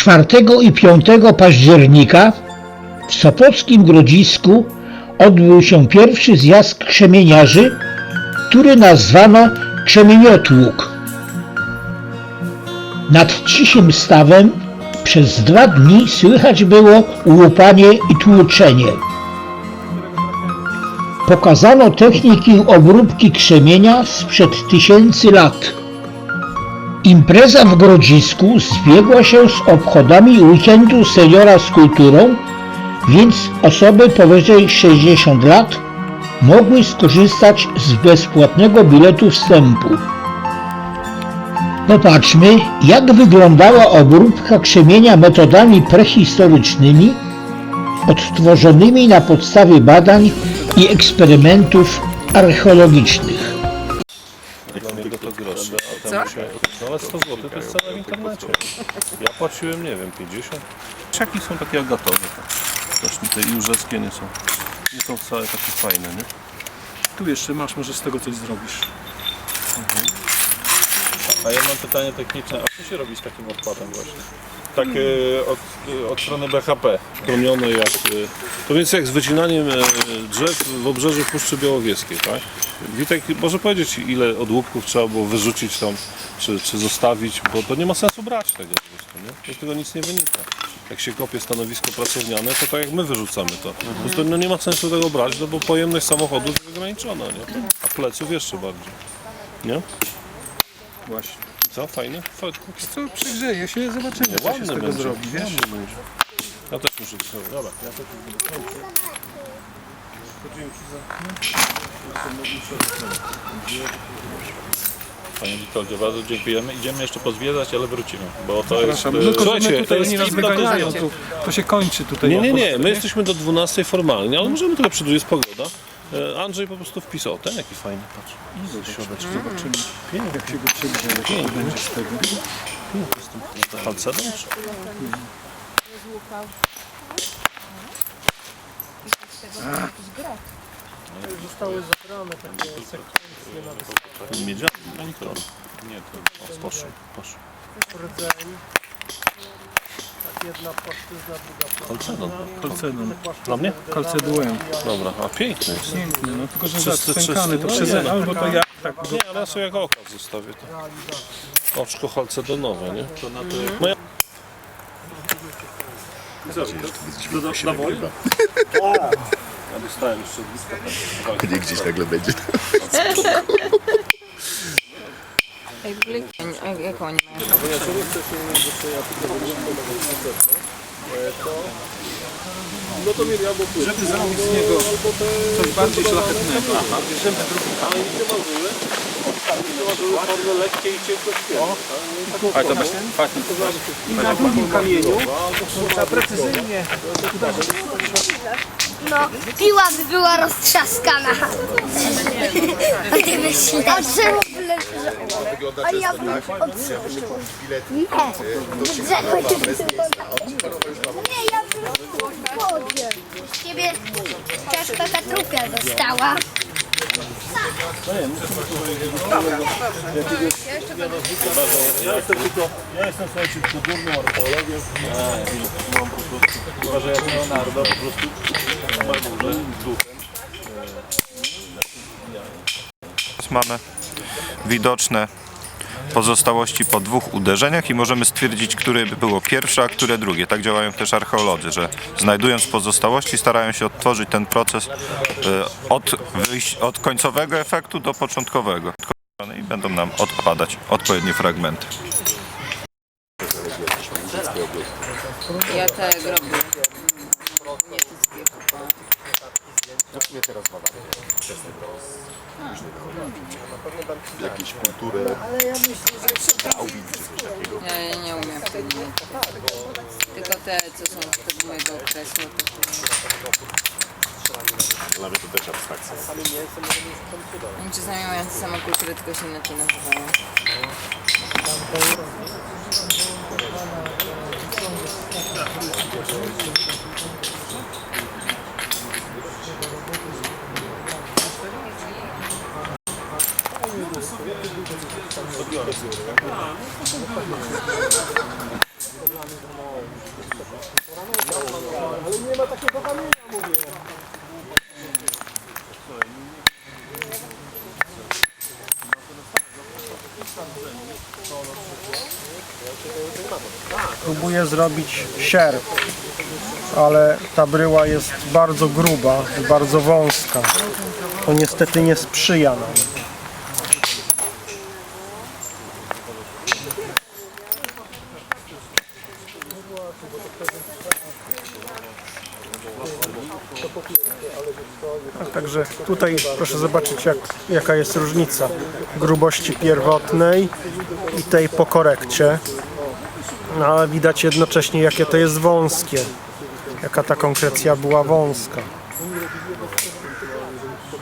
4 i 5 października w Sopockim Grodzisku odbył się pierwszy zjazd krzemieniarzy, który nazwano Krzemieniotłuk. Nad cicim stawem przez dwa dni słychać było łupanie i tłuczenie. Pokazano techniki obróbki krzemienia sprzed tysięcy lat. Impreza w Grodzisku zbiegła się z obchodami weekendu seniora z kulturą, więc osoby powyżej 60 lat mogły skorzystać z bezpłatnego biletu wstępu. Popatrzmy, jak wyglądała obróbka krzemienia metodami prehistorycznymi, odtworzonymi na podstawie badań i eksperymentów archeologicznych. Dla No ale 100 zł to jest cena w internecie. Ja płaciłem, nie wiem, 50. Czaki są takie agatowe. Też te jurzeckie nie są. Nie są wcale takie fajne, nie? Tu jeszcze masz, może z tego coś zrobisz. A ja mam pytanie techniczne, a co się robi z takim odpadem właśnie? Tak od, od strony BHP. Chronione jak... y, To więc jak z wycinaniem e, drzew w obrzeżu Puszczy Białowieskiej, tak? Witek, może powiedzieć ile odłupków trzeba było wyrzucić tam, czy, czy zostawić, bo to nie ma sensu brać tego po prostu, nie? Z tego nic nie wynika. Jak się kopie stanowisko pracowniane, to tak jak my wyrzucamy to. Po prostu no nie ma sensu tego brać, no bo pojemność samochodu jest ograniczona, nie? A pleców jeszcze bardziej. Nie? Właśnie. Co? Fajne? Fajne. Co, przygrzeje się, zobaczymy, co się z tego zrobi, wiesz? Ja też muszę zrobić. Dobra, ja też Panie Witoldzie, bardzo dziękujemy. Idziemy jeszcze pozwiedzać, ale wrócimy, bo to jest... Przepraszam, e, tylko że Słuchajcie, to tutaj jest oni nas jest wyganiają, to, to się kończy tutaj. Nie, nie, nie, my jesteśmy do 12 formalnie, ale możemy trochę przed jest pogoda. E, Andrzej po prostu wpisał, ten jaki fajny, patrz. Zobacz, zobaczymy. Jak się go przygrzeje, to będzie z tego. Falcedon? czy- Miedziany, to nie, to o, poszło, poszło. Kalcedon. Kalcedon. Dla mnie? Kalcedułem. Dobra, a piękny jest. Piękny, no tylko że Czysty, zapękany, czysty. to No przez nie, albo to ja tak Nie, ale ja sobie jako okaz zostawię to. Oczko halcedonowe, nie? Moja... Ja dostałem jeszcze blisko. Nie gdzieś nagle będzie. Ej, w ogóle, a jaką oni mają? żeby zrobić z niego coś bardziej szlachetnego. Bierzemy drugi Ale to właśnie fajnie. I na drugim kamieniu trzeba precyzyjnie No, piła by była roztrzaskana. A ty myślisz, a drzewo by leżało. A ja bym od drzewa. Nie, było. Nie, ja bym wodzie. Z ciebie ciężka katrupia została. Ja jestem tylko, ja jestem słuchajcie, kulturnym archeologiem. Mam po prostu, chyba że jak Leonardo, po prostu bardzo duchem. Mamy widoczne pozostałości po dwóch uderzeniach i możemy stwierdzić, które było pierwsze, a które drugie. Tak działają też archeolodzy, że znajdując pozostałości starają się odtworzyć ten proces e, od, od końcowego efektu do początkowego. I będą nam odpadać odpowiednie fragmenty. Ja te groby. Nie wszystkie kupowałam. Jakieś kulturę. Ja, ja nie umiem w tym nie. Tylko te, co są z mojego okresu. Dla mnie to też abstrakcja. oni czasami mają tę samą kulturę, tylko się inaczej nazywają. Próbuję zrobić sierp, ale ta bryła jest bardzo gruba bardzo wąska. To niestety nie sprzyja nam. Także tutaj proszę zobaczyć jak, jaka jest różnica grubości pierwotnej i tej po korekcie. No, ale widać jednocześnie jakie to jest wąskie. Jaka ta konkrecja była wąska.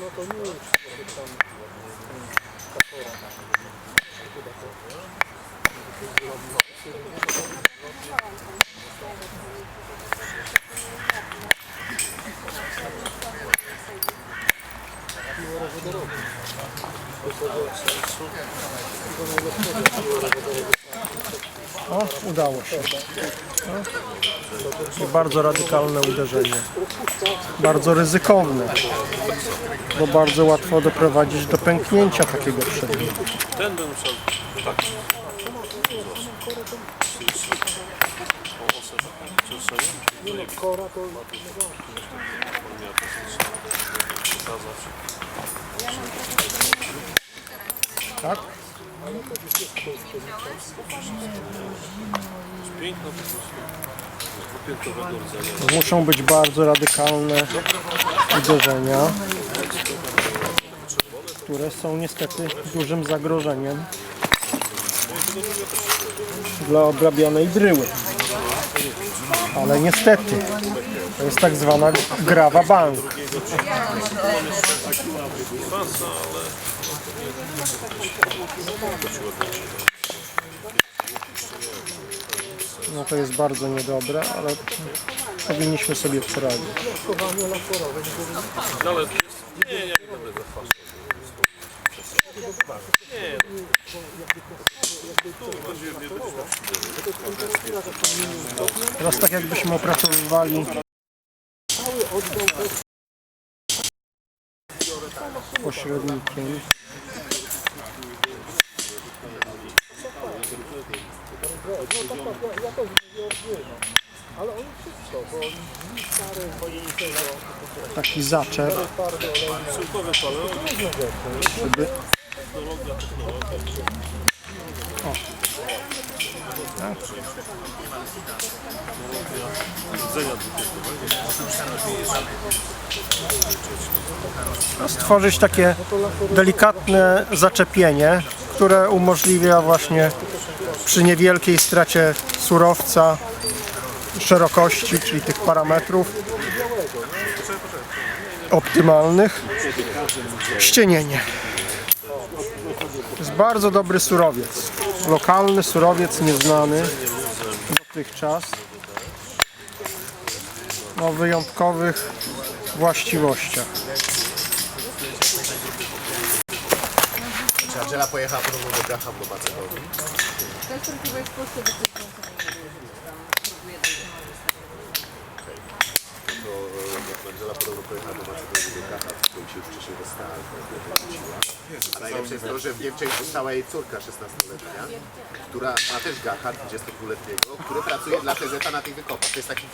Ну, то ну, там, которая наша. Дорогу. Дорогу. O, udało się. No. Bardzo radykalne uderzenie. Bardzo ryzykowne. Bo bardzo łatwo doprowadzić do pęknięcia takiego przedmiotu. Ten bym musiał tak. Tak? Muszą być bardzo radykalne uderzenia, które są niestety dużym zagrożeniem dla obrabianej bryły. Ale niestety, to jest tak zwana grawa bank. No to jest bardzo niedobre, ale powinniśmy sobie poradzić. No ale nie, nie zafaszał. Teraz tak jakbyśmy opracowywali pośrednikiem. Taki zaczep, żeby no, stworzyć takie delikatne zaczepienie, które umożliwia właśnie przy niewielkiej stracie surowca, szerokości, czyli tych parametrów optymalnych, ścienienie. To jest bardzo dobry surowiec. Lokalny surowiec, nieznany dotychczas. O wyjątkowych właściwościach. Angela pojechała podobno do Graham do Macedonii? Też chyba jest w Polsce próbuje dojść do To e, Angela podobno pojechała do Macedonii do Graham, w którym się już wcześniej rozstała, wróciła. A najlepsze jest to, że w Niemczech została jej córka 16-letnia, która ma też Gacha 22-letniego, który pracuje dla TZ na tych wykopach. To jest taki,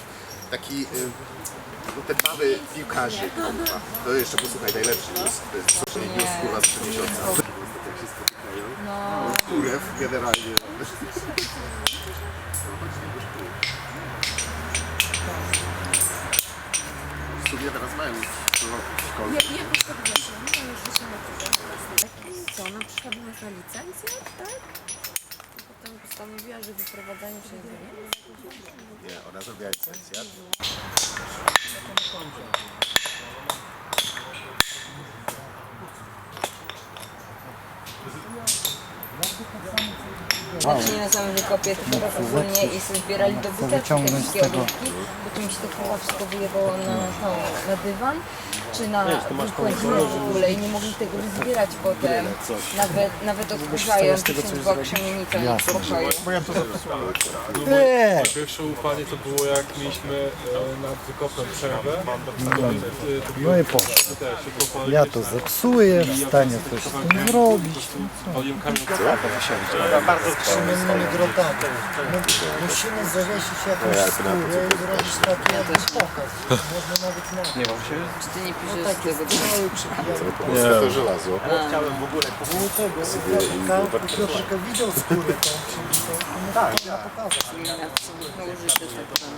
taki y, no, ten mały piłkarzy. To jeszcze posłuchaj, najlepszy jest, to jest social news, kurwa, z miesiąca. Jak spotykają, no. kurew generalnie. W sumie teraz mają szkolę. Co, ona przyszła do nas na licencję, tak? tam postanowiła, że wyprowadzanie się z Nie, ona zrobiła Thank you. Znaczy nie na samym wykopie, tylko tak ogólnie i sobie zbierali do butelki te wszystkie ogórki, bo mi się to chyba wszystko wyjebało na, tą, na dywan, czy na kłędzinę w ogóle i nie mogli tego zbierać potem. Nawet, nawet odkurzają, pisząc była krzemienica w pokoju. Pierwsze ufanie to było jak mieliśmy e, nad wykopem przerwę. No i po. Ja to zepsuję, w stanie coś z tym zrobić. Krzemiennymi grotami. My musimy zawiesić jakąś skórę i zrobić taki jakby pokaz. Można nawet na Czy ty nie piszesz tego? Nie. To żelazo. było tego. Piotrka, widział skórę tą, czyli to, można tak, pokazać. No użyte tak tam.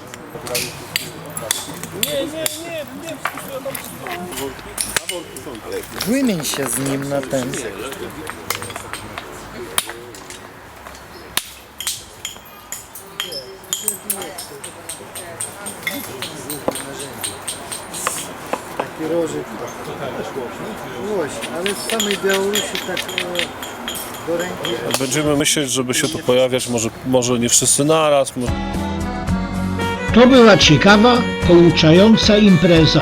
Wymień się z nim na ten. Ale w samej Białorusi tak e, do ręki Będziemy myśleć, żeby się tu pojawiać, może, może nie wszyscy naraz, może... To była ciekawa, pouczająca impreza.